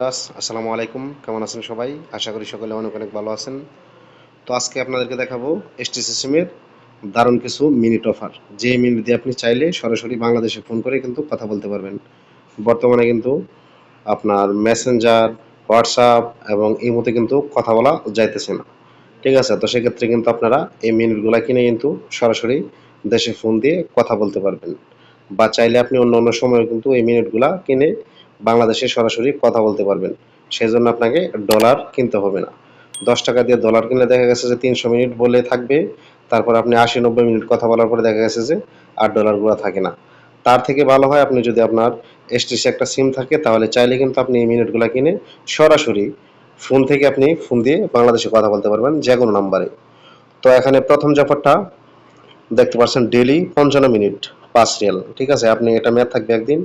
আস আসসালামু আলাইকুম। কেমন আছেন সবাই? আশা করি সকলে অনেক অনেক ভালো আছেন। তো আজকে আপনাদেরকে দেখাবো এসটিসি সিমের দারুণ কিছু মিনিট অফার। যে মিনিট দিয়ে আপনি চাইলে সরাসরি বাংলাদেশে ফোন করে কিন্তু কথা বলতে পারবেন। বর্তমানে কিন্তু আপনার মেসেঞ্জার হোয়াটসঅ্যাপ এবং এই মতে কিন্তু কথা বলা যাইতেছে না। ঠিক আছে? তো সেক্ষেত্রে কিন্তু আপনারা এই মিনিটগুলো কিনে কিন্তু সরাসরি দেশে ফোন দিয়ে কথা বলতে পারবেন। বা চাইলে আপনি অন্য অন্য সময় কিন্তু এই মিনিটগুলা কিনে বাংলাদেশে সরাসরি কথা বলতে পারবেন। সেই জন্য আপনাকে ডলার কিনতে হবে না। দশ টাকা দিয়ে ডলার কিনলে দেখা গেছে যে তিনশো মিনিট বলে থাকবে। তারপর আপনি আশি নব্বই মিনিট কথা বলার পরে দেখা গেছে যে আর ডলারগুলো থাকে না। তার থেকে ভালো হয় আপনি যদি আপনার এসটিসি একটা সিম থাকে, তাহলে চাইলে কিন্তু আপনি এই মিনিটগুলো কিনে সরাসরি ফোন থেকে আপনি ফোন দিয়ে বাংলাদেশে কথা বলতে পারবেন যে কোনো নাম্বারে তো এখানে প্রথম যে দেখতে পাচ্ছেন ডেলি পঞ্চান্ন মিনিট পাঁচ রিয়াল ঠিক আছে, আপনি এটা মেয়াদ থাকবে একদিন।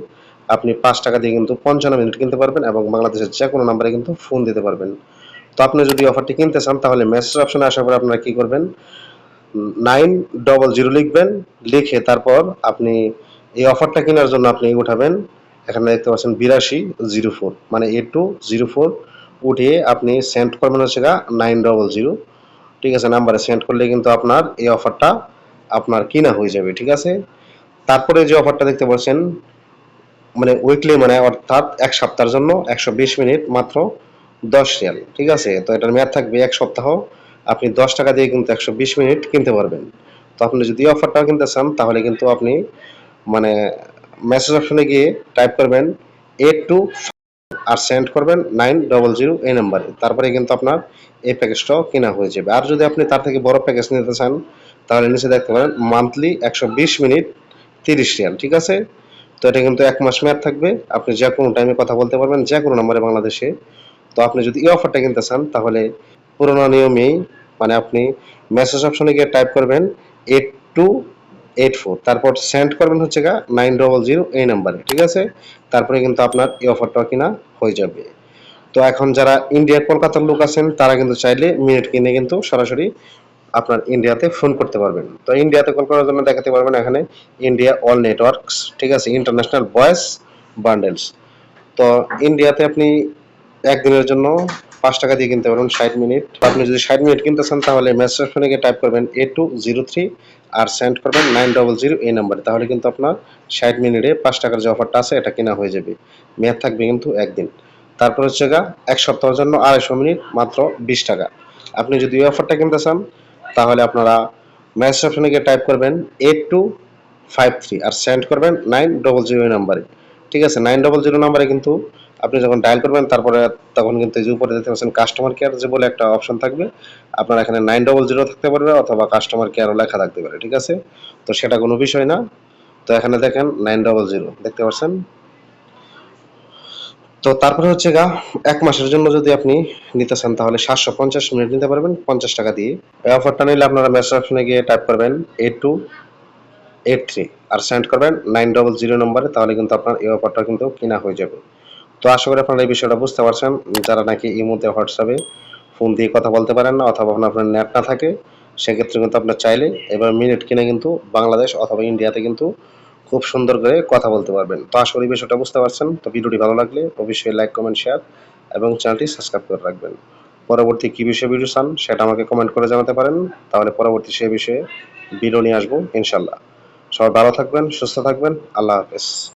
আপনি পাঁচ টাকা দিয়ে কিন্তু পঞ্চান্ন মিনিট কিনতে পারবেন এবং বাংলাদেশের যে কোনো নাম্বারে কিন্তু ফোন দিতে পারবেন। তো আপনি যদি অফারটি কিনতে চান, তাহলে মেসেজ অপশনে আসার পরে আপনারা কী করবেন? নাইন ডবল জিরো লিখবেন, লিখে তারপর আপনি এই অফারটা কেনার জন্য আপনি উঠাবেন। এখানে দেখতে পাচ্ছেন বিরাশি জিরো ফোর মানে এ টু জিরো ফোর উঠিয়ে আপনি সেন্ড করবেন হচ্ছে নাইন ডবল জিরো ঠিক আছে নাম্বারে সেন্ড করলে কিন্তু আপনার এই অফারটা আপনার কিনা হয়ে যাবে, ঠিক আছে? তারপরে যে অফারটা দেখতে পাচ্ছেন মানে উইকলি মানে অর্থাৎ এক সপ্তাহের জন্য একশো বিশ মিনিট মাত্র দশ রিয়াল, ঠিক আছে? তো এটার মেয়াদ থাকবে এক সপ্তাহ। আপনি দশ টাকা দিয়ে কিন্তু একশো বিশ মিনিট কিনতে পারবেন। তো আপনি যদি অফারটা কিনতে চান, তাহলে কিন্তু আপনি মানে মেসেজ অপশনে গিয়ে টাইপ করবেন এইট টু আর সেন্ড করবেন নাইন ডবল জিরো এই নাম্বারে তারপরে কিন্তু আপনার এই প্যাকেজটাও কেনা হয়ে যাবে। আর যদি আপনি তার থেকে বড় প্যাকেজ নিতে চান, তাহলে নিচে দেখতে পারেন মান্থলি একশো বিশ মিনিট তিরিশ রিয়াল, ঠিক আছে? তো এটা কিন্তু এক মাস মেয়াদ থাকবে। আপনি যে কোনো টাইমে কথা বলতে পারবেন যে কোনো নাম্বারে বাংলাদেশে। তো আপনি যদি এই অফারটা কিনতে চান, তাহলে পুরোনো নিয়মেই মানে আপনি মেসেজ অপশনে গিয়ে টাইপ করবেন এইট টু এইট ফোর তারপর সেন্ড করবেন হচ্ছে গা নাইন ডবল জিরো এই নাম্বারে ঠিক আছে? তারপরে কিন্তু আপনার এই অফারটা কিনা হয়ে যাবে। তো এখন যারা ইন্ডিয়ার কলকাতার লোক আছেন, তারা কিন্তু চাইলে মিনিট কিনে কিন্তু সরাসরি আপনার ইন্ডিয়াতে ফোন করতে পারবেন। তো ইন্ডিয়াতে কল করার জন্য দেখাতে পারবেন এখানে ইন্ডিয়া অল নেটওয়ার্কস ঠিক আছে? ইন্টারন্যাশনাল ভয়েস বান্ডেলস তো ইন্ডিয়াতে আপনি একদিনের জন্য পাঁচ টাকা দিয়ে কিনতে পারবেন, ষাট মিনিট। আপনি যদি ষাট মিনিট কিনতে চান, তাহলে মেসেজ ফোনে গিয়ে টাইপ করবেন এ টু জিরো থ্রি আর সেন্ড করবেন নাইন ডবল জিরো এই নাম্বারে তাহলে কিন্তু আপনার ষাট মিনিটে পাঁচ টাকার যে অফারটা আছে, এটা কেনা হয়ে যাবে। মেয়াদ থাকবে কিন্তু একদিন। তারপর হচ্ছে গা এক সপ্তাহের জন্য আড়াইশো মিনিট মাত্র বিশ টাকা। আপনি যদি এই অফারটা কিনতে চান তাহলে আপনারা মেসেজ অপশনে গিয়ে টাইপ করবেন এইট টু ফাইভ থ্রি আর সেন্ড করবেন নাইন ডবল জিরো নাম্বারে ঠিক আছে নাইন ডবল জিরো নাম্বারে কিন্তু আপনি যখন ডায়াল করবেন, তারপরে তখন কিন্তু এই যে উপরে দেখতে পাচ্ছেন কাস্টমার কেয়ার যে বলে একটা অপশন থাকবে, আপনার এখানে নাইন ডবল জিরো থাকতে পারবে অথবা কাস্টমার কেয়ারও লেখা থাকতে পারে, ঠিক আছে? তো সেটা কোনো বিষয় না। তো এখানে দেখেন নাইন ডবল জিরো দেখতে পাচ্ছেন? তো তারপরে হচ্ছে গা, এক মাসের জন্য যদি আপনি নিতে চান তাহলে সাতশো পঞ্চাশ মিনিট নিতে পারবেন, পঞ্চাশ টাকা দিয়ে। এই অফারটা নিলে আপনারা মেসেজ অপশনে গিয়ে টাইপ করবেন এইট টু এইট থ্রি আর সেন্ড করবেন নাইন ডবল জিরো নম্বরে, তাহলে কিন্তু আপনার এই অফারটা কিন্তু কিনা হয়ে যাবে। তো আশা করি আপনারা এই বিষয়টা বুঝতে পারছেন, যারা নাকি এই মুহূর্তে হোয়াটসঅ্যাপে ফোন দিয়ে কথা বলতে পারেন না অথবা আপনার আপনার নেট না থাকে, সেক্ষেত্রে কিন্তু আপনার চাইলে এবার মিনিট কিনে কিন্তু বাংলাদেশ অথবা ইন্ডিয়াতে কিন্তু খুব সুন্দর করে কথা বলতে পারবেন। তো আশা করি বিষয়টা বুঝতে পারছেন। তো ভিডিওটি ভালো লাগলে অবশ্যই লাইক, কমেন্ট শেয়ার এবং চ্যানেলটি সাবস্ক্রাইব করে রাখবেন। পরবর্তী কী বিষয়ে ভিডিও চান সেটা আমাকে কমেন্ট করে জানাতে পারেন। তাহলে পরবর্তী সেই বিষয়ে ভিডিও নিয়ে আসব ইনশাল্লাহ সবাই ভালো থাকবেন, সুস্থ থাকবেন। আল্লাহ হাফেজ।